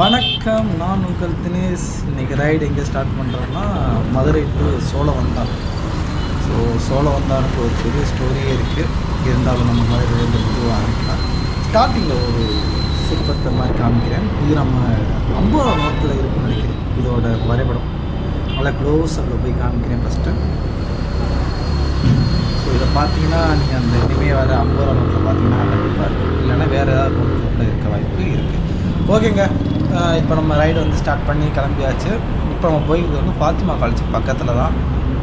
வணக்கம் நான் உங்கள் தினேஷ். இன்னைக்கு ரைடு எங்கே ஸ்டார்ட் பண்ணுறோன்னா மதுரை டு சோழவந்தான் ஸோ சோழவந்தானுக்கு ஒரு பெரிய ஸ்டோரியே இருக்குது இருந்தாலும் நம்ம மதுரையிலேருந்து மெதுவாக ஆரம்பிக்கலாம். ஸ்டார்டிங்கில் ஒரு சிற்பத்தை மாதிரி காமிக்கிறேன். இது நம்ம ஐம்பது நோட்டில் இருக்குன்னு நினைக்கிறேன். இதோட வரைபடம். நல்லா க்ளோஸ் அதில் போய் காமிக்கிறேன் ஃபஸ்ட்டு ஸோ இதை பார்த்தீங்கன்னா நீங்கள் அந்த இனிமேல் வர அம்பூரா ரூபா நோட்டில் பார்த்தீங்கன்னா கண்டிப்பாக இருக்கும். இல்லைன்னா வேறு ஏதாவது நோட்டில் இருக்க வாய்ப்பு இருக்குது ஓகேங்க இப்போ நம்ம ரைடு வந்து ஸ்டார்ட் பண்ணி கிளம்பியாச்சு. இப்போ நம்ம போயிருக்கிறது வந்து ஃபாத்திமா காலேஜ் பக்கத்தில் தான்.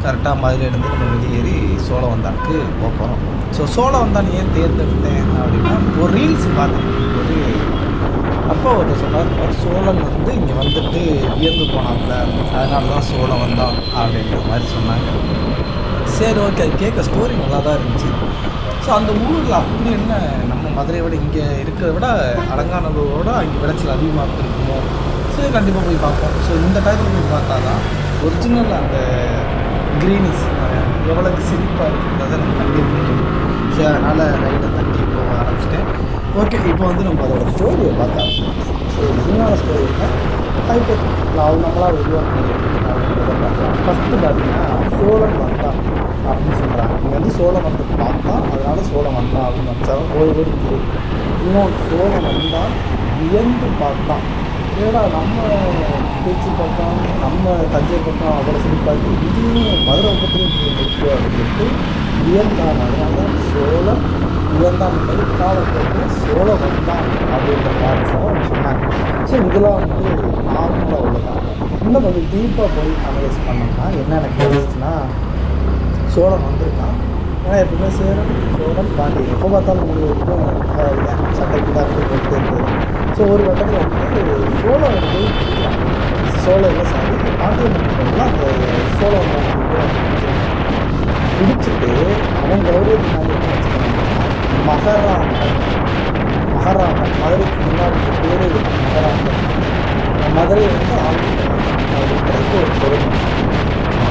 கரெக்டாக மதுரையிலேருந்து நம்ம வெளியேறி சோழவந்தானுக்கு போக போகிறோம் ஸோ சோழவந்தான் ஏன் தேர்ந்தெடுத்தேன் அப்படின்னா ஒரு ரீல்ஸ் பார்த்தேன். ஒரு அப்போ ஒருத்தர் சொன்னார் அவர் சோழன் வந்து இங்கே வந்துட்டு வியந்து போனாங்க அதனால தான் சோழன் வந்தான் அப்படின்ற மாதிரி சொன்னாங்க. சரி ஓகே அது கேட்க ஸ்டோரி நல்லா தான் இருந்துச்சு. ஸோ அந்த ஊரில் அப்படி என்ன நம்ம மதுரையை விட இங்கே இருக்கிறத விட அலங்காநல்லூரோட அங்கே விளைச்சல் அதிகமாக இருக்குமோ? ஸோ கண்டிப்பாக போய் பார்ப்போம். ஸோ இந்த டைத்தில் போய் பார்த்தா தான் ஒரிஜினல் அந்த க்ரீனிஸ் எவ்வளோக்கு சிரிப்பாக இருக்குன்றதை நம்ம கண்டுபிடிக்கணும் சரி அதனால் ரைடை தட்டி போக ஆரம்பிச்சிட்டேன். ஓகே இப்போ வந்து நம்ம அதோட ஸ்டோரியை பார்த்தா ஸோ உண்மையான ஸ்டோரினா ஹைடெக் நான் நம்மளாக உருவாக்க ஃபஸ்ட்டு பார்த்தீங்கன்னா சோழன் வந்தான். அப்படின்னு சொல்கிறாங்க இங்கே வந்து சோழ வந்து பார்த்தா அதனால் சோழ வந்தான் அப்படின்னு நினச்சாலும் ஒரு ஒரு திரு இன்னும் சோழன் வியந்து பார்த்தான் ஏன்னா நம்ம திருச்சி பக்கம் நம்ம தஞ்சை பக்கம் அவ்வளோ சிரிப்பாக்கி இதுவும் மதுரை பக்கத்துலையும் இருக்குது இருக்கு அப்படின்ட்டு வியந்தான் அதனால சோழ வியந்தான் என்பது காலப்போக்கில் சோழ வந்தான் அப்படின்ற காரணத்தை அவங்க சொன்னாங்க. ஸோ இதெல்லாம் வந்து நார்மலாக உள்ளதான் இன்னும் கொஞ்சம் டீப்பாக போய் அனலைஸ் பண்ணோம்னா என்னென்ன எனக்கு சோழன் வந்திருக்கான். ஏன்னா எப்பவுமே சேரன் சோழன் பாண்டி எப்போ பார்த்தாலும் மூணு வரைக்கும் சட்டை கிட்டாக்கு போட்டு இருக்குது ஸோ ஒரு கட்டத்தில் வந்து சோழன் வந்து சோழன் சாரி பாண்டிய மன்னர்கள்லாம் அந்த சோழன் பிடிச்சிட்டு அவன் கௌரவத்தினால என்ன வச்சுக்கிறாங்கன்னா மகராமன். மகராமன் மதுரைக்கு முன்னாடி பேர் மகராமன். மதுரை வந்து ஆளுநர் அப்படின்றது ஒரு பொருள்.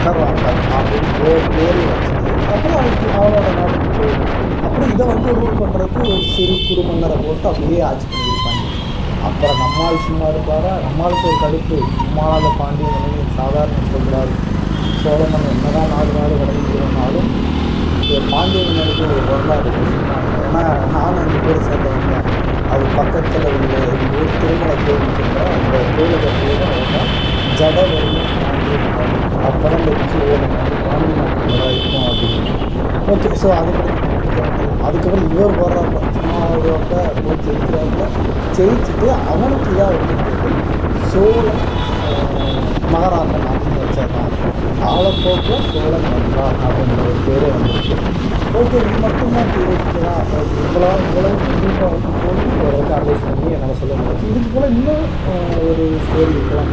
மகராமன் அப்படின்னு பேர் வச்சு அப்புறம் அவனுக்கு அவனோட நாட்டுக்கு போயிடும் அப்புறம் இதை வந்து ரூல் பண்ணுறதுக்கு ஒரு சிறு குறுமன்னரை போட்டு அப்படியே ஆட்சி பண்ணியிருப்பாங்க. அப்புறம் நம்மால் சும்மா இருப்பாரா? நம்மளுக்கு ஒரு கடுப்பு சும்மாத பாண்டியன் வந்து சாதாரண சொல்கிறார் சோழமன் என்னதான் நாலு நாடு கடந்துனாலும் பாண்டியன் மன்னனுக்கு ஒரு வரலாறு ஏன்னா நானும் அஞ்சு பேர் சேர்ந்தவங்க. அது பக்கத்தில் உள்ள எங்கள் ஊர் திருமண கோயில் சொல்கிற அந்த கோயிலுக்கு பேர் அவங்க ஜடவரியும் பாண்டியன் அப்புறம் வச்சு ஓடும் பாண்டி நாட்டு இருக்கும் அப்படின்னு ஓகே ஸோ அதுக்கப்புறம் அதுக்கப்புறம் இவர் வர்றாங்க சும்மா வருவாங்க போய் ஜெயிக்கிறாங்க ஜெயிச்சுட்டு அவனுக்கு இதாக வந்து சோழ மகாராஜன் அப்படின்னு வச்சாதான் காலப்போக்கில் சோழன் வந்தான் அப்படின்ற ஒரு பேரே வந்துருக்கு ஓகே இது மட்டும்தான் தெரிவிக்கலாம் இவ்வளோ இவ்வளவு கண்டிப்பாக வந்து போய் ஓரளவுக்கு அட்வைஸ் பண்ணி என்னால் சொல்ல முடியாது இதுக்கு போல் இன்னும் ஒரு ஸ்டோரி இருக்கலாம்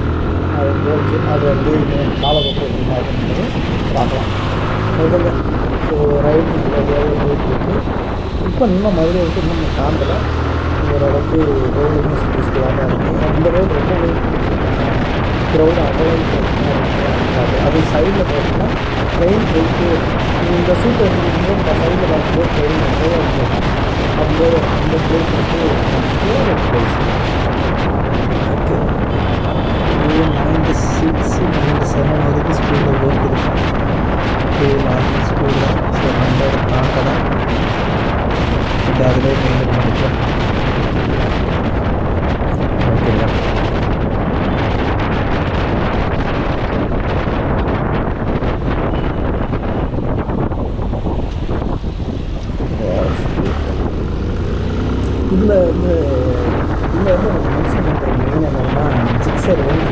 அது ஓகே அது வந்து இன்னும் காலப்போக்கில் எப்படிமா இருக்குன்றது பார்க்கலாம் ஓகேங்க ஸோ ரைட் நல்லபடியாகவே போயிட்டுருக்கு இப்போ இன்னும் மதுரை வந்து இன்னும் நான் தாண்டலை ஓரளவுக்கு ரோடு இன்னும் பீஸ்ஃபுல்லாக தான் இருக்குது அந்த ரோடு ரொம்ப க்ரௌடு அவ்வளோ இருக்காது அது சைடில் பார்த்தீங்கன்னா ட்ரெயின் போயிட்டு இந்த சீட்டை எடுத்துக்கிட்டு இந்த சைடில் பார்க்கும்போது ட்ரெயின் நிறைய இருக்கும் அந்த அந்த பிளேஸ் வந்து favourite place okay ninety six ninety seven வரைக்கும் ஸ்கூலில் போயிட்டு இருக்கும் டூ நார்மல் ஸோ நம்ம தாண்டலாம் இது அதிலே மெயின்டைன் பண்ணிக்கலாம் ஓகேங்க இதில் வந்து இதில் வந்து எனக்கு மென்ஷன் பண்ணுற மெயின் என்னென்னா சிக்ஸர் வந்து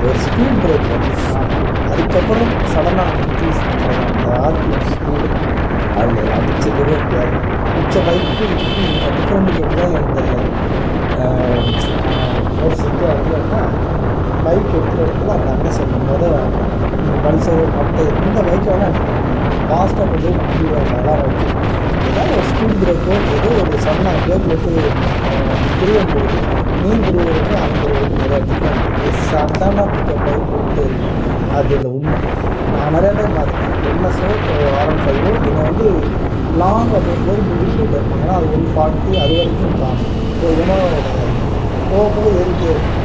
ஒரு ஸ்பீட் பிரேக் வந்துச்சுன்னா அதுக்கப்புறம் சடனாக இன்க்ரீஸ் பண்ணுறாங்க அந்த ஆர்பிஎம் ஸ்பீடு அதில் அடிச்சதே முடியாது மிச்ச பைக்கு டிஃப்ரெண்ட் எப்படிதான் இந்த மோட்டர் அதுலன்னா பைக் எடுக்கிற இடத்துல அந்த அண்ணன் சொல்லும் போது பல்சர் மற்ற எந்த பைக் வேணால் ஃபாஸ்ட்டாக கொண்டு போய் முடிவாங்க நல்லா இருக்கு ஏதாவது ஒரு ஸ்பீட் பிரேக்கோ ஏதோ ஒரு சன்னா பிரேக் போட்டு திருவம்போது மீன் திருவருக்கு அந்த ஒரு டிஃப்ரெண்ட் சட்டான பிக்கப் பைக் தெரியும் அது இந்த உண்மை. நான் நிறைய டைம் பார்த்தேன் என்எஸ்ஓ ஆர்என் ஃபைவோ இதை வந்து லாங் அப்படிங்கும்போது முடிச்சுட்டு இருப்பேன் ஏன்னா அது ஒன் ஃபார்ட்டி அது வரைக்கும் தான் ஸோ இதனோட போக போக ஏறிட்டே இருக்கும்.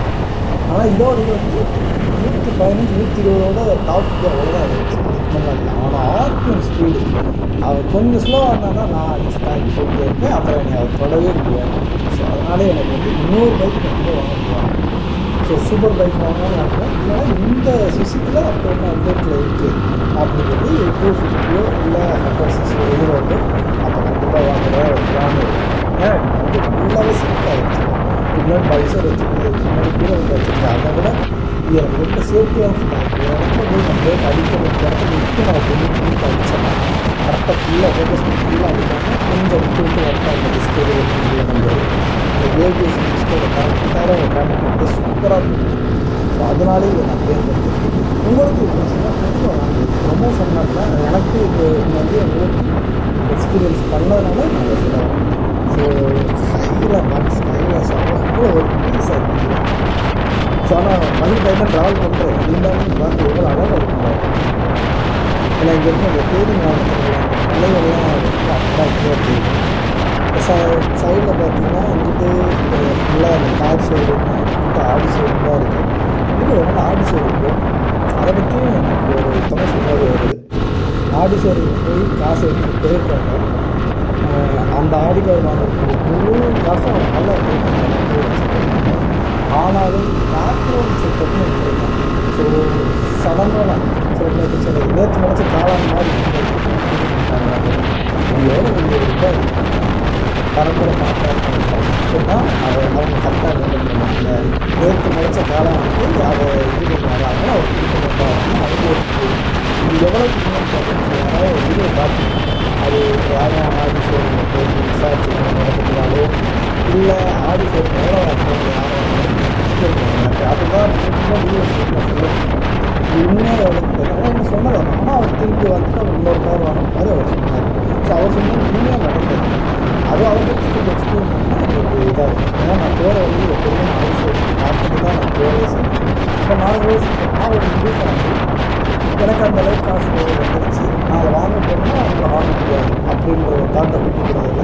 ஆனால் இதோட இது வந்து நூற்றி பதினஞ்சு நூற்றி இருபதோட டாப் அவ்வளோதான் இருக்குது இதுக்கு மேலே ஆனால் ஆர்பிஎம் ஸ்பீடு அவர் கொஞ்சம் ஸ்லோவாக இருந்தானா நான் அடிச்சு தாக்கி போயிட்டே இருப்பேன். அப்புறம் என்னை அவர் தொடவே முடியாது. ஸோ அதனால எனக்கு வந்து இன்னொரு பைக் கண்டிப்பாக வாங்க முடியாது. ஸோ சூப்பர் பைக் வாங்கலாம்னு நினைக்கிறேன் இல்லைனா இந்த சுசுக்கில் அப்போ என்ன அப்டேட்டில் இருக்குது அப்படிங்கிறது டூ ஃபிஃப்டியோ இல்லை ஹண்ட்ரட் சிக்ஸ்டியோ எது வந்து அப்போ கண்டிப்பாக வாங்குகிற ஒரு பிளான் இருக்குது ஏன்னா வந்து நல்லாவே செட் ஆகிடுச்சு முன்னாடி பல்சர் வச்சுருந்தேன் முன்னாடி கீழே வந்து வச்சுருந்தேன் அதை விட இது எனக்கு ரொம்ப சேஃப்டியாக ஃபீல் இடத்துல போய் நம்ம போய் அடிக்க வேண்டிய இடத்துல விட்டு நம்ம பண்ணி பண்ணி அடிச்சோம்னா கரெக்டாக ஃபுல்லாக ஃபோக்கஸ் பண்ணி ஃபுல்லாக அடிக்காமல் கொஞ்சம் விட்டு விட்டு கரெக்டாக அந்த டிஸ்கவரி நம்ம இந்த மிஸ்டோட கரெக்டாக ஒரு வந்து சூப்பராக இருக்கும் ஸோ அதனாலே இதை நான் தேர்ந்தெடுத்தேன் உங்களுக்கு இருந்துச்சுன்னா கண்டிப்பாக ரொம்ப சொன்னாங்கன்னா எனக்கு இது வந்து உங்களுக்கு எக்ஸ்பீரியன்ஸ் பண்ணதுனால நான் இதை ஸோ ஹையில் மேக்ஸ் ஹையில் சாப்பிட அவ்வளோ ஒரு பீஸாக இருக்குது ஸோ ஆனால் மதுரை டைமில் ட்ராவல் பண்ணுறேன் இருந்தாலும் பார்த்து எவ்வளோ அழகாக இருக்கும் ஏன்னா இங்கே இருந்து அந்த தேதி மாவட்டத்தில் மலைகள்லாம் ரொம்ப அட்ராக்டிவாக தெரியும் ச சைடில் பார்த்தீங்கன்னா வந்துட்டு ஃபுல்லாக அந்த கார் ஷோரூம் இங்கிட்ட ஆடி ஷோரூம் தான் இருக்குது கண்டிப்பாக ஒரு நாள் ஆடி ஷோரூம் போகும் அதை பற்றியும் எனக்கு ஒரு தொகை சொல்லாது வருது ஆடி ஷோரூம் போய் காசு எடுத்துட்டு போயிருக்காங்க. அந்த ஆடி கார் வாங்குறதுக்கு முழு காசும் அவங்க நல்லா pay ஆனாலும் பேக்ரவுண்ட் செக்கப்னு ஸோ சடனாக சில நேற்று நினச்ச காலம் மாதிரி இது எவ்வளோ ஒரு ரூபாய் பரம்பரை மாற்றாங்கன்னா அவர் அவங்க கரெக்டாக மெயின்டைன் பண்ணுவாங்க நேற்று நினைச்ச காலம் வந்து அதை இது பண்ணுவாங்க அவர் இது மாட்டாங்க அவங்க இது எவ்வளோ யாராவது வீடியோ பார்த்து அது யாரும் ஆடி ஷோரூமில் போய் விசாரிச்சு நடத்துக்கிறாலோ இல்லை ஆடி யாரும் அதுதான் ரொம்ப வீடியோஸ் உண்மையாக ஆனால் அவர் திருப்பி வந்துட்டு இன்னொரு கார் வாங்கின மாதிரி அவர் சொன்னார் ஸோ அவர் சொன்னது உண்மையாக நடந்தது அது அதை பற்றி கொஞ்சம் எக்ஸ்பிளைன் பண்ணால் எனக்கு இதாக இருக்கும். ஏன்னா நான் போகிற வந்து எப்போதுமே நான் பார்த்துட்டு தான் நான் போகவே செய்வேன் இப்போ நான் யோசிப்பேன் நான் ஒரு முடிவு பண்ணி எனக்கு அந்த அளவுக்கு காசு வந்துருச்சு. நான் அதை வாங்க போனால் அவங்கள வாங்க முடியாது. அப்படின்ற ஒரு தாட்டை கொடுக்கறதில்ல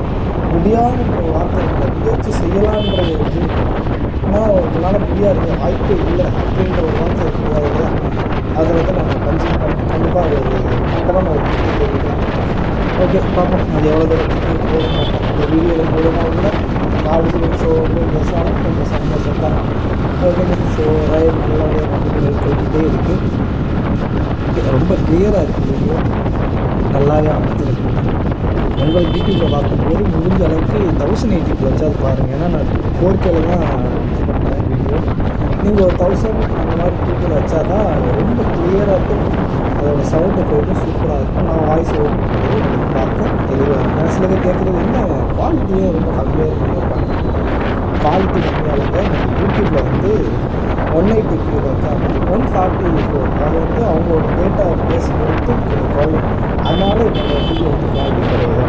முடியாதுன்ற ஒரு வார்த்தை முயற்சி செய்யலான்ற ஒரு இது ஆனால் உங்களால் முடியாது வாய்ப்பு இல்லை அப்படின்ற ஒரு வார்த்தை இருக்கிறது இல்லையா அதை வந்து நம்ம கஞ்சி கண்டிப்பாக ஒரு கண்டனம் ஒரு தெரிவிக்கலாம் ஓகே பார்ப்போம் அது எவ்வளோ தூரத்துக்கு போக இந்த வீடியோவில் மூலமாக கூட காலேஜில் ஷோ வந்து பேசாலும் கொஞ்சம் சந்தோஷம் தான் ஓகே ஸோ ரயில் நல்லபடியாக கண்டிப்பாக போய்கிட்டே இருக்குது ரொம்ப கிளியராக இருக்குது வீடியோ நல்லாவே அமைச்சிருக்கு உங்கள் யூடியூப்பில் பார்க்கும்போது முடிஞ்ச அளவுக்கு தௌசண்ட் எயிட்டிக்கு வச்சாது பாருங்கள் ஏன்னா நான் ஃபோர் கேல தான் இது பண்ணேன் வீடியோ நீங்கள் ஒரு தௌசண்ட் மாதிரி டூக்கில் வச்சா தான் ரொம்ப கிளியராக இருக்கும். அதோட சவுண்டு போய்ட்டு சூப்பராக இருக்கும். நான் வாய்ஸ் ஓவர் உங்களுக்கு பார்க்க தெளிவாக இருக்கும். நான் சில பேர் கேட்குறது என்ன? குவாலிட்டியே ரொம்ப கம்மியாக இருக்குன்னு குவாலிட்டி கம்மியாக இருந்தால் நம்ம யூடியூப்பில் வந்து ஒன் எயிட்டி த்ரீ வச்சாங்க ஒன் ஃபார்ட்டி ஃபோர் அது வந்து அவங்களோட டேட்டா பேஸ் பொறுத்து கொஞ்சம் அதனால என்னோட வீடியோ வந்து குவாலிட்டி கிடையாது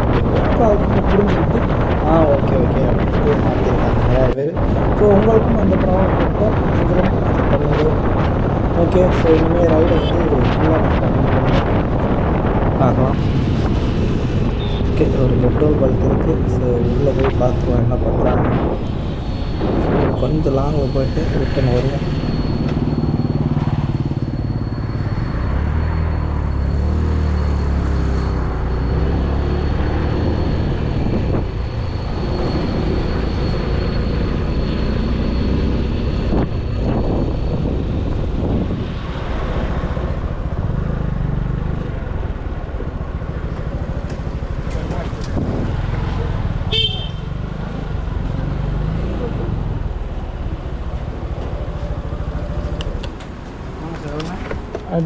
அப்போ அதுக்கு புரிஞ்சுக்கிட்டு ஆ ஓகே ஓகே அப்படின்ட்டு மாற்றிருக்காங்க நிறையா பேர். ஸோ உங்களுக்கும் அந்த ப்ராப்ளம் இருந்தால் நீங்களும்? ஓகே ஸோ இனிமேல் ரைடை வந்து ஃபுல்லாக பார்க்கலாம் ஓகே ஒரு பெட்ரோல் பல்க் இருக்குது ஸோ உள்ளே போய் பார்த்துருவோம் என்ன பண்ணுறாங்க கொஞ்சம் லாங்கில் போயிட்டு ரிட்டன் வருவோம்.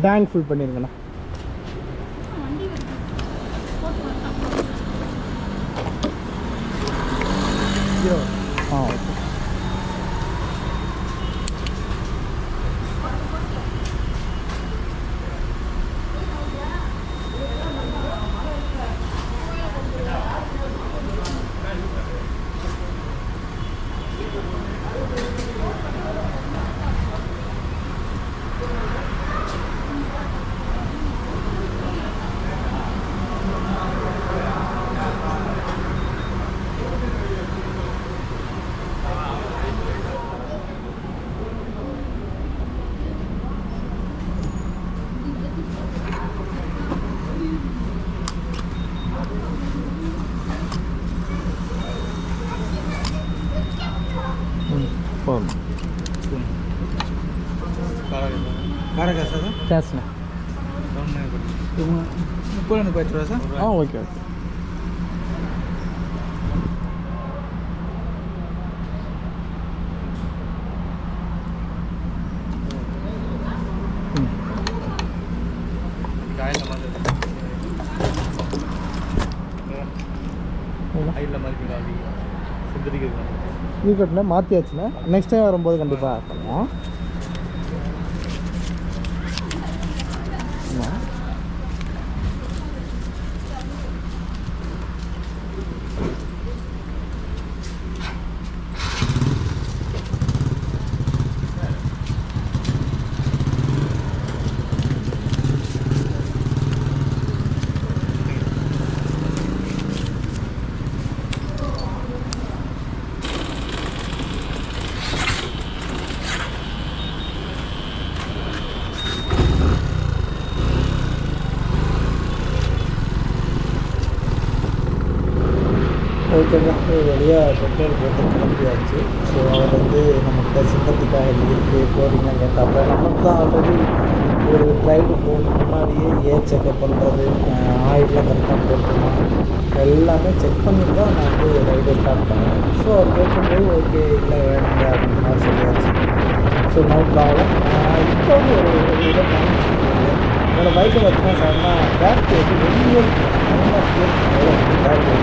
டேங்க் ஃபுல் பண்ணிருங்கண்ணா ஆ கேஷ்ண்ணே முப்பது எனக்கு வச்சுருவா சார் ஆ ஓகே ஓகே ம் இது கட்டின மாற்றியாச்சுண்ணே நெக்ஸ்ட் டைம் வரும்போது கண்டிப்பாக பண்ணுவோம் ஓகேங்க வழியாக பெட்ரோல் போட்டு கிளம்பியாச்சு. ஸோ அவர் வந்து நம்மகிட்ட சிந்தத்துக்காக இருக்குது போகிறீங்க கேட்டாப்ப நமக்கு தான் ஆல்ரெடி ஒரு ரைடு போகணும் முன்னாடியே ஏர் செக்அப் பண்ணுறது ஆயிலெலாம் கரெக்டாக போட்டுமா எல்லாமே செக் பண்ணி தான் நான் வந்து ரைடு ஸ்டார்ட் பண்ணேன். ஸோ அவர் கேட்கும்போது ஓகே இல்லை வேணுங்க அப்படின்ற மாதிரி சொல்லியாச்சு. ஸோ நோ ப்ராப்ளம் இப்போ வந்து ஒரு ஒரு இதை காமிச்சிருக்கேன் என்னோடய பைக்கை பார்த்தீங்கன்னா சார்னா பேட்ரி வந்து வெளியே பேட்ரி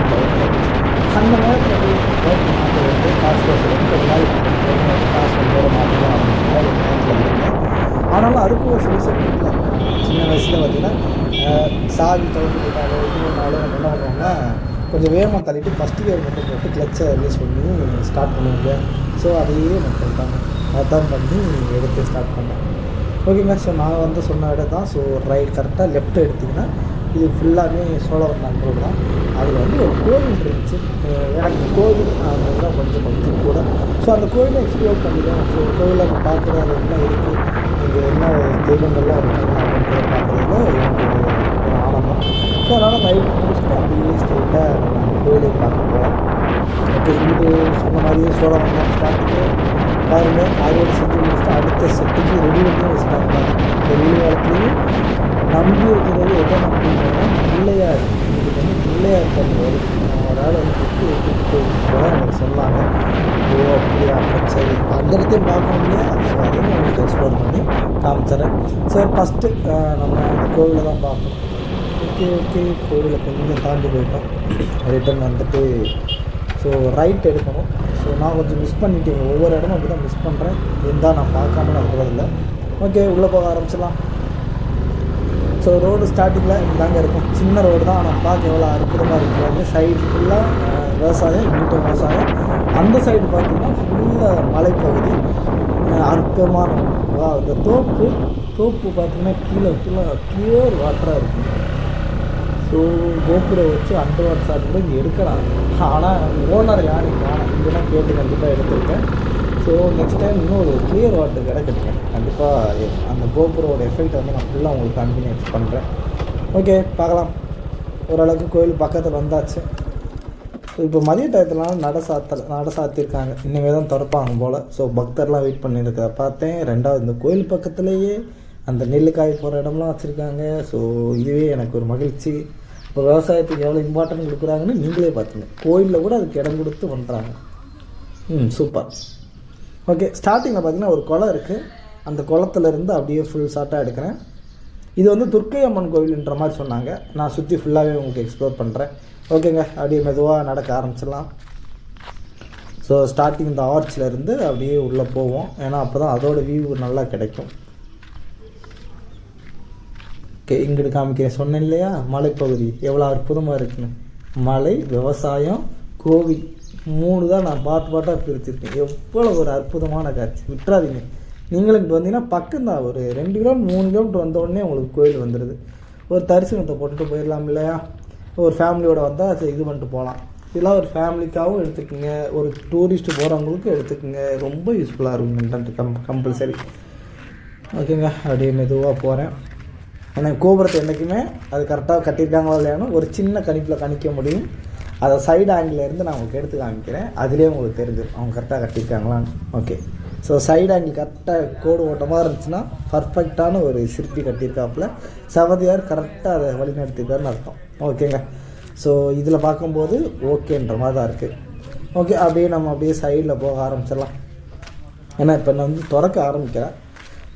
அந்த நேரத்தில் போய் மாற்ற வந்து காசு பேசுறது கொஞ்ச நாள் காசு வந்து மாட்டோம் அப்படிங்கிற ஒரு நேரத்தில் இருந்தேன் ஆனாலும் அதுக்கும் ஒரு சொல்யூஷன் இல்லை சின்ன வயசில் பார்த்தீங்கன்னா அஹ், சாவி கலந்து இது பண்ணாலும் நம்ம என்ன பண்ணுவாங்கன்னா கொஞ்சம் வேகமாக தள்ளிட்டு ஃபஸ்ட்டு கியர் மட்டும் போட்டு கிளச்சை ரிலீஸ் பண்ணி ஸ்டார்ட் பண்ணுவாங்க ஸோ அதையே நான் பண்ணிட்டாங்க அதான் பண்ணி எடுத்து ஸ்டார்ட் பண்ணேன் ஓகேங்க ஸோ நான் வந்து சொன்ன இடம் தான் ஸோ ரைட் கரெக்டாக லெஃப்ட் எடுத்திங்கன்னா இது ஃபுல்லாமே சோழவரம் நண்பர்கள் தான். அதில் வந்து ஒரு கோவில் இருந்துச்சு. எனக்கு கோவில் தான் கொஞ்சம் கொஞ்சம் கூட. ஸோ அந்த கோவிலை எக்ஸ்ப்ளோர் பண்ணிடுவோம் ஸோ கோவிலில் பார்க்குறது என்ன இருக்குது இங்கே என்ன தெய்வங்கள்லாம் இருக்காங்க அப்படின்றத பார்க்குறதுல எனக்கு ஒரு ஒரு ஆனந்தம். ஸோ அதனால் ரைட் முடிச்சுட்டு அப்படியே ஸ்டேட்டாக நம்ம அந்த கோவிலை பார்க்க போகிறோம் ஓகே இது சொன்ன மாதிரியே சோழவரம் ஸ்டார்டிங்கு பாருங்கள் அறுவடை செஞ்சு முடிச்சுட்டு அடுத்த செட்டுக்கு ரெடி பண்ணி வச்சுட்டாங்க. இந்த வீடு காலத்துலேயும் நம்பி இருக்கிறது எதை நம்பிங்கன்னா பிள்ளையார் இதுக்கு வந்து பிள்ளையார் தண்ணி வரும் ஒரு ஆள் வந்து குட்டி எடுத்துட்டு போயிருக்கோம் எனக்கு சொன்னாங்க ஓ அப்படியா சரி. அந்த இடத்தையும் பார்க்கணும் முடியாது ஸோ அதையும் உங்களுக்கு எக்ஸ்ப்ளோர் பண்ணி காமிச்சிடறேன். சார் ஃபஸ்ட்டு நம்ம அந்த கோவிலை தான் பார்க்கணும் ஓகே ஓகே கோவிலை கொஞ்சம் தாண்டி போயிட்டோம். ரிட்டர்ன் வந்துட்டு ஸோ ரைட் எடுக்கணும். ஸோ நான் கொஞ்சம் மிஸ் பண்ணிட்டேன். ஒவ்வொரு இடமும் அப்படி தான் மிஸ் பண்ணுறேன் இருந்தால் நான் பார்க்காம நான் போகிறதில்ல ஓகே உள்ளே போக ஆரம்பிச்சிடலாம். ஸோ ரோடு ஸ்டார்டிங்கில் இதாங்க இருக்கும். சின்ன ரோடு தான். ஆனால் பார்க்க எவ்வளோ அற்புதமாக இருக்கும் வந்து சைடு ஃபுல்லாக விவசாயம் இங்கிட்ட விவசாயம். அந்த சைடு பார்த்தீங்கன்னா ஃபுல்லாக மலைப்பகுதி. அற்புதமாக இருக்கும் வா தோப்பு தோப்பு பார்த்திங்கன்னா கீழே ஃபுல்லாக பியூர் வாட்டராக இருக்கும் ஸோ கோபுரை வச்சு அண்டர் வாட்டர் ஷாட் கூட இங்கே எடுக்கலாம். ஆனால் ஓனர் யாரும் காணும் இங்கெல்லாம் கேட்டு கண்டிப்பாக எடுத்திருக்கேன். ஸோ நெக்ஸ்ட் டைம் இன்னும் ஒரு கிளியர் வாட்டர் கிடைக்கட்டுங்க கண்டிப்பாக அந்த கோபுரோட எஃபெக்ட் வந்து நான் ஃபுல்லாக உங்களுக்கு கண்டினியூஸ் பண்ணுறேன் ஓகே பார்க்கலாம். ஓரளவுக்கு கோயில் பக்கத்தில் வந்தாச்சு. ஸோ இப்போ மதிய டயத்துலலாம் நட சாத்தல் நட சாத்தியிருக்காங்க இனிமேல் தான் திறப்பாங்க போல். ஸோ பக்தர்லாம் வெயிட் பண்ணியிருக்க பார்த்தேன். ரெண்டாவது இந்த கோயில் பக்கத்துலேயே அந்த நெல் காய் போகிற இடம்லாம் வச்சுருக்காங்க. ஸோ இதுவே எனக்கு ஒரு மகிழ்ச்சி. இப்போ விவசாயத்துக்கு எவ்வளோ இம்பார்ட்டன்ட் கொடுக்குறாங்கன்னு நீங்களே பார்த்துங்க. கோயிலில் கூட அதுக்கு இடம் கொடுத்து பண்ணுறாங்க ம் சூப்பர் ஓகே ஸ்டார்டிங்கில் பார்த்தீங்கன்னா ஒரு குளம் இருக்குது அந்த குளத்துலேருந்து அப்படியே ஃபுல் ஷார்ட்டாக எடுக்கிறேன். இது வந்து துர்க்கை அம்மன் கோவில்ன்ற மாதிரி சொன்னாங்க. நான் சுற்றி ஃபுல்லாகவே உங்களுக்கு எக்ஸ்ப்ளோர் பண்ணுறேன் ஓகேங்க அப்படியே மெதுவாக நடக்க ஆரம்பிச்சிடலாம். ஸோ ஸ்டார்டிங் இந்த ஆர்ச்சிலேருந்து அப்படியே உள்ளே போவோம். ஏன்னா அப்போ தான் அதோடய வியூ நல்லா கிடைக்கும். ஓகே இங்கிட்டு காமிக்கிறேன். சொன்னேன் இல்லையா? மலைப்பகுதி. எவ்வளோ அற்புதமாக இருக்குன்னு. மலை விவசாயம் கோவில். மூணு தான் நான் பாட்டு பாட்டாக பிரிச்சிருக்கேன். எவ்வளோ ஒரு அற்புதமான காட்சி. விட்டுறாதீங்க. நீங்களும் இப்போ வந்தீங்கன்னா பக்கம்தான். ஒரு ரெண்டு கிலோமீட்டர் மூணு கிலோமீட்டர் வந்தோடனே உங்களுக்கு கோயில் வந்துடுது ஒரு தரிசனத்தை போட்டுட்டு போயிடலாம் இல்லையா? ஒரு ஃபேமிலியோடு வந்தால் சரி இது பண்ணிட்டு போகலாம் இதெல்லாம் ஒரு ஃபேமிலிக்காகவும் எடுத்துக்கோங்க. ஒரு டூரிஸ்ட்டு போகிறவங்களுக்கும் எடுத்துக்கோங்க. ரொம்ப யூஸ்ஃபுல்லாக இருக்கும் கம் கம்பல்சரி ஓகேங்க. அப்படியே மெதுவாக போகிறேன் எனக்கு கோபுரத்தை என்றைக்குமே அது கரெக்டாக கட்டியிருக்காங்களா இல்லையானோ ஒரு சின்ன கணிப்பில் கணிக்க முடியும். அதை சைடு ஆங்கிலேருந்து நான் உங்களுக்கு எடுத்து காமிக்கிறேன். அதுலேயே உங்களுக்கு தெரிஞ்சிடும் அவங்க கரெக்டாக கட்டியிருக்காங்களான்னு. ஓகே ஸோ சைடு ஆங்கிள் கரெக்டாக கோடு ஓட்டமாக இருந்துச்சுன்னா பர்ஃபெக்டான ஒரு சிற்பி கட்டியிருக்காப்புல. சவதியார் கரெக்டாக அதை வழிநடத்திருக்காருன்னு அர்த்தம். ஓகேங்க ஸோ இதில் பார்க்கும்போது ஓகேன்ற மாதிரி தான் இருக்குது ஓகே அப்படியே நம்ம அப்படியே சைடில் போக ஆரம்பிச்சிடலாம். ஏன்னா இப்போ நான் வந்து திறக்க ஆரம்பிக்கிறேன்.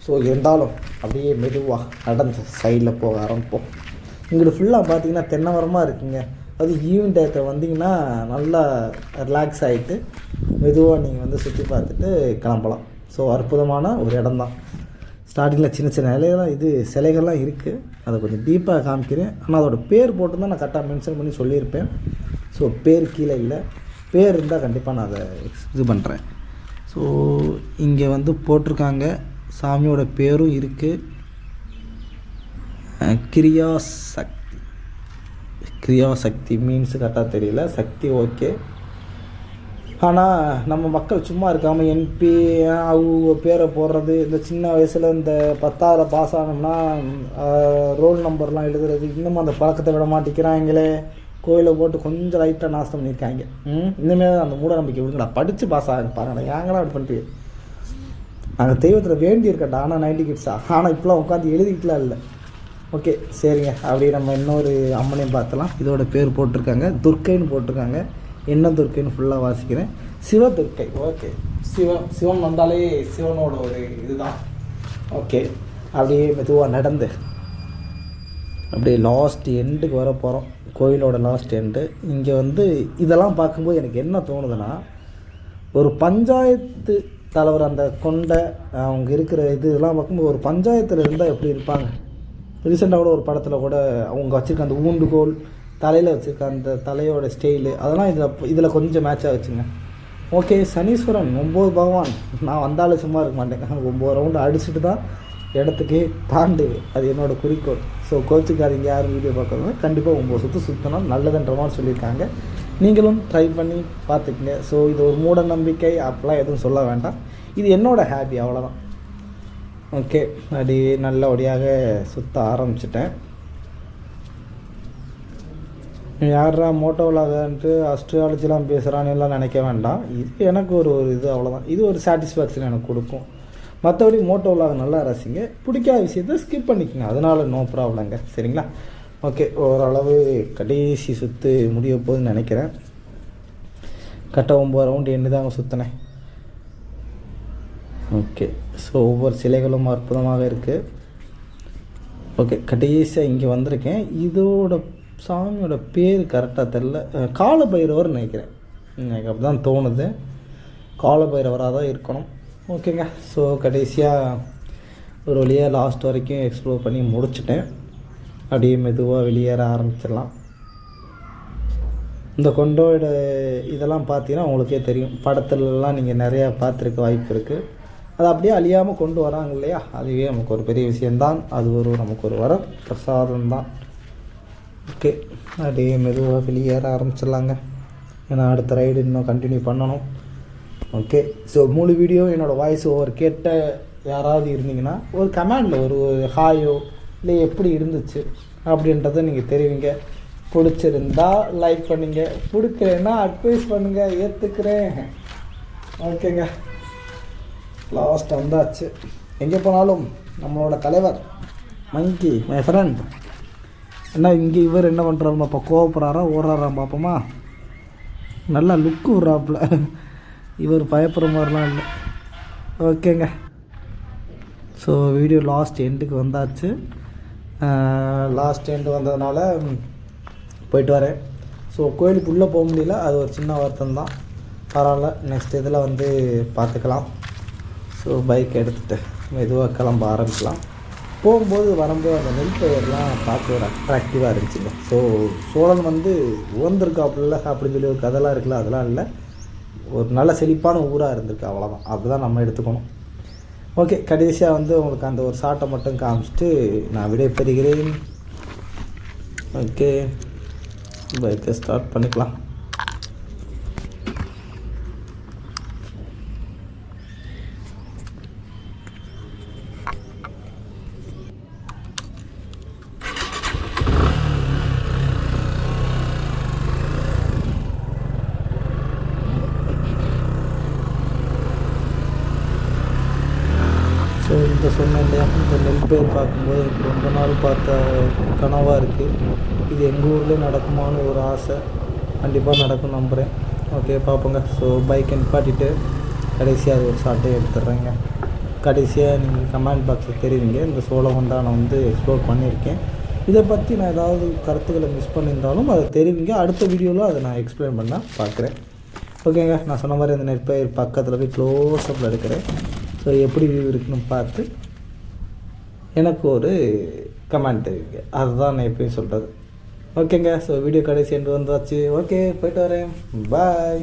ஸோ இருந்தாலும் அப்படியே மெதுவாக நடந்து சைடில் போக ஆரம்பிப்போம். இங்கிட்டு ஃபுல்லாக பார்த்தீங்கன்னா தென்னை மரமாக இருக்குங்க. அது ஈவினிங் டயத்தில் வந்தீங்கன்னா நல்லா ரிலாக்ஸ் ஆகிட்டு மெதுவாக நீங்கள் வந்து சுற்றி பார்த்துட்டு கிளம்பலாம். ஸோ அற்புதமான ஒரு இடம் தான் ஸ்டார்டிங்கில் சின்ன சின்ன இலையெல்லாம் இது சிலைகள்லாம் இருக்குது அதை கொஞ்சம் டீப்பாக காமிக்கிறேன். ஆனால் அதோட பேர் போட்டு நான் கரெக்டாக மென்ஷன் பண்ணி சொல்லியிருப்பேன். ஸோ பேர் கீழே இல்லை. பேர் இருந்தால் கண்டிப்பாக நான் அதை இது பண்ணுறேன் ஸோ இங்கே வந்து போட்டிருக்காங்க. சாமியோட பேரும் இருக்குது கிரியா சக்தி கிரியா சக்தி மீன்ஸ் கரெக்டாக தெரியல. சக்தி ஓகே ஆனால் நம்ம மக்கள் சும்மா இருக்காமல் என்பி அவங்க பேரை போடுறது இந்த சின்ன வயசில் இந்த பத்தாவது பாஸ் ஆனோம்னா ரோல் நம்பர்லாம் எழுதுறது இன்னமும் அந்த பழக்கத்தை விட மாட்டேங்கிறாங்களே. கோயிலை போட்டு கொஞ்சம் லைட்டாக நாசம் பண்ணியிருக்காங்க. ம்? இன்னுமே அந்த மூட நம்பிக்கை விடுங்கடா படித்து பாஸ் ஆகுங்க பாருங்கடா ஏங்கடா அப்படி பண்ணுறீங்க நாங்கள் தெய்வத்தில் வேண்டி இருக்கட்டா ஆனால் நைன்டி கிட்ஸா ஆனால் இப்போலாம் உட்காந்து எழுதிக்கிட்டுலாம் இல்லை. ஓகே சரிங்க. அப்படியே நம்ம இன்னொரு அம்மனையும் பார்த்தலாம். இதோட பேர் போட்டிருக்காங்க. துர்க்கைன்னு போட்டிருக்காங்க. என்ன துர்க்கைன்னு ஃபுல்லாக வாசிக்கிறேன். சிவ துர்க்கை. ஓகே. சிவம் சிவன் வந்தாலே சிவனோட ஒரு இதுதான். ஓகே. அப்படியே மெதுவாக நடந்து. அப்படியே லாஸ்ட் எண்டுக்கு வர போகிறோம் கோயிலோட லாஸ்ட் எண்டு இங்கே வந்து இதெல்லாம் பார்க்கும்போது எனக்கு என்ன தோணுதுன்னா ஒரு பஞ்சாயத்து தலைவர் அந்த கொண்டை அவங்க இருக்கிற இது இதெல்லாம் பார்க்கும்போது ஒரு பஞ்சாயத்தில் இருந்தால் எப்படி இருப்பாங்க? ரீசெண்டாக கூட ஒரு படத்தில் கூட அவங்க வச்சுருக்க அந்த ஊண்டுகோல் தலையில் வச்சுருக்க அந்த தலையோட ஸ்டைலு அதெல்லாம் இதில் இதில் கொஞ்சம் மேட்ச் ஆகுச்சுங்க ஓகே சனீஸ்வரன் ஒம்பது பகவான். நான் வந்தாலும் சும்மா இருக்க மாட்டேன். ஒம்பது ரவுண்டு அடிச்சுட்டு தான் இடத்துக்கு தாண்டுவேன். அது என்னோடய குறிக்கோள். ஸோ கோச்சுக்காதீங்க. யாரும் வீடியோ பார்க்குறவங்க கண்டிப்பாக ஒம்பது சுற்று சுற்றணும் நல்லதுன்ற மாதிரி சொல்லியிருக்காங்க. நீங்களும் ட்ரை பண்ணி பார்த்துக்குங்க. ஸோ இது ஒரு மூட நம்பிக்கை. அப்படிலாம் எதுவும் சொல்ல வேண்டாம். இது என்னோடய ஹாபி அவ்வளோதான் ஓகே அப்படி நல்லபடியாக சுற்ற ஆரம்பிச்சிட்டேன். யாரா மோட்டோவிலாகன்ட்டு அஸ்ட்ராலஜிலாம் பேசுகிறான்னு எல்லாம் நினைக்க வேண்டாம். இது எனக்கு ஒரு ஒரு இது அவ்வளோதான் இது ஒரு சாட்டிஸ்ஃபேக்ஷன் எனக்கு கொடுக்கும். மற்றபடி மோட்டோ விலாக நல்லா ரசிங்க. பிடிக்காத விஷயத்த ஸ்கிப் பண்ணிக்கோங்க. அதனால் நோ ப்ராப்ளங்க சரிங்களா? ஓகே ஓரளவு கடைசி சுற்று முடிய போகுதுன்னு நினைக்கிறேன். கரெக்டாக ஒம்பது ரவுண்டு என்னதாங்க தாங்க சுற்றினேன் ஓகே ஸோ ஒவ்வொரு சிலைகளும் அற்புதமாக இருக்குது ஓகே கடைசியாக இங்கே வந்திருக்கேன். இதோட சாமியோட பேர் கரெக்டாக தெரில காலபைரவர் நினைக்கிறேன். எனக்கு அப்படி தான் தோணுது. கால பைரவராக தான் இருக்கணும். ஓகேங்க ஸோ கடைசியாக ஒரு வழியாக லாஸ்ட் வரைக்கும் எக்ஸ்ப்ளோர் பண்ணி முடிச்சிட்டேன். அப்படியே மெதுவாக வெளியேற ஆரம்பிச்சிடலாம். இந்த கொண்டோட இதெல்லாம் பார்த்தீங்கன்னா உங்களுக்கே தெரியும். படத்துலலாம் நீங்கள் நிறையா பார்த்துருக்க வாய்ப்பு இருக்குது அது அப்படியே அழியாமல் கொண்டு வராங்க இல்லையா? அதுவே நமக்கு ஒரு பெரிய விஷயந்தான் அது ஒரு நமக்கு ஒரு வர பிரசாதம் தான் ஓகே. அப்படியே மெதுவாக வெளியேற ஆரம்பிச்சிடலாங்க. ஏன்னா அடுத்த ரைடு இன்னும் கண்டினியூ பண்ணணும். ஓகே. ஸோ மூணு வீடியோ என்னோடய வாய்ஸ் ஓவர் கேட்ட யாராவது இருந்தீங்கன்னா ஒரு கமெண்டில் ஒரு ஹாயோ இல்லை எப்படி இருந்துச்சு அப்படின்றத நீங்கள் தெரிவிங்க. பிடிச்சிருந்தா லைக் பண்ணுங்கள் பிடிக்கலன்னா அட்வைஸ் பண்ணுங்கள் ஏற்றுக்கிறேன் ஓகேங்க. லாஸ்ட் வந்தாச்சு. எங்கே போனாலும் நம்மளோட தலைவர் மங்கி மை ஃப்ரெண்ட் என்ன இங்கே இவர் என்ன பண்ணுறாரு அப்போ கோவப்படுறாரா? ஓடுறாரா பார்ப்போமா நல்லா லுக்கு விட்றாப்புல. இவர் பயப்படுற மாதிரிலாம் இல்லை. ஓகேங்க. ஸோ வீடியோ லாஸ்ட் எண்டுக்கு வந்தாச்சு. லாஸ்ட் எண்டு வந்ததுனால போயிட்டு வரேன். ஸோ கோயிலுக்கு உள்ளே போக முடியல. அது ஒரு சின்ன வருத்தம் தான் பரவாயில்ல. நெக்ஸ்ட் இதில் வந்து பார்த்துக்கலாம். ஸோ பைக் எடுத்துகிட்டு மெதுவாக கிளம்ப ஆரம்பிக்கலாம். போகும்போது வரும்போது அந்த நெல் பயிரெலாம் பார்க்க ஒரு அட்ராக்டிவாக இருந்துச்சுங்க. ஸோ சோழன் வந்து உகந்திருக்காப்புல அப்படின்னு சொல்லி ஒரு கதைலாம் இருக்குல்ல அதெல்லாம் இல்லை. ஒரு நல்ல செழிப்பான ஊராக இருந்திருக்கு அவ்வளோதான் அதுதான் நம்ம எடுத்துக்கணும். ஓகே கடைசியாக வந்து உங்களுக்கு அந்த ஒரு சாட்டை மட்டும் காமிச்சிட்டு நான் விடை பெறுகிறேன். ஓகே பைக்கை ஸ்டார்ட் பண்ணிக்கலாம். சொன்னேன் இல்லையா? இந்த நெல் பயிர் பார்க்கும்போது எனக்கு ரொம்ப நாள் பார்த்த கனவாக இருக்குது இது எங்கள் ஊர்லேயே நடக்குமான்னு ஒரு ஆசை. கண்டிப்பாக நடக்கும் நம்புகிறேன் ஓகே பார்ப்போங்க. ஸோ பைக்கை நிப்பாட்டிட்டு கடைசியாக அது ஒரு ஷார்ட்டே எடுத்துடுறேங்க. கடைசியாக நீங்கள் கமெண்ட் பாக்ஸில் தெரிவிங்க இந்த சோழவந்தா நான் வந்து எக்ஸ்ப்ளோர் பண்ணியிருக்கேன். இதை பற்றி நான் ஏதாவது கருத்துக்களை மிஸ் பண்ணியிருந்தாலும் அதை தெரிவிங்க. அடுத்த வீடியோவில் அதை நான் எக்ஸ்பிளைன் பண்ணால் பார்க்குறேன். ஓகேங்க நான் சொன்ன மாதிரி அந்த நெற்பயிர் பக்கத்தில் போய் க்ளோஸ்அப்பில் எடுக்கிறேன். ஸோ எப்படி வியூ இருக்குன்னு பார்த்து எனக்கு ஒரு கமெண்ட் இருக்குது அதுதான் நான் எப்பயும் சொல்கிறது ஓகேங்க ஸோ வீடியோ கடைசி என்று வந்தாச்சு. ஓகே போயிட்டு வரேன். பாய்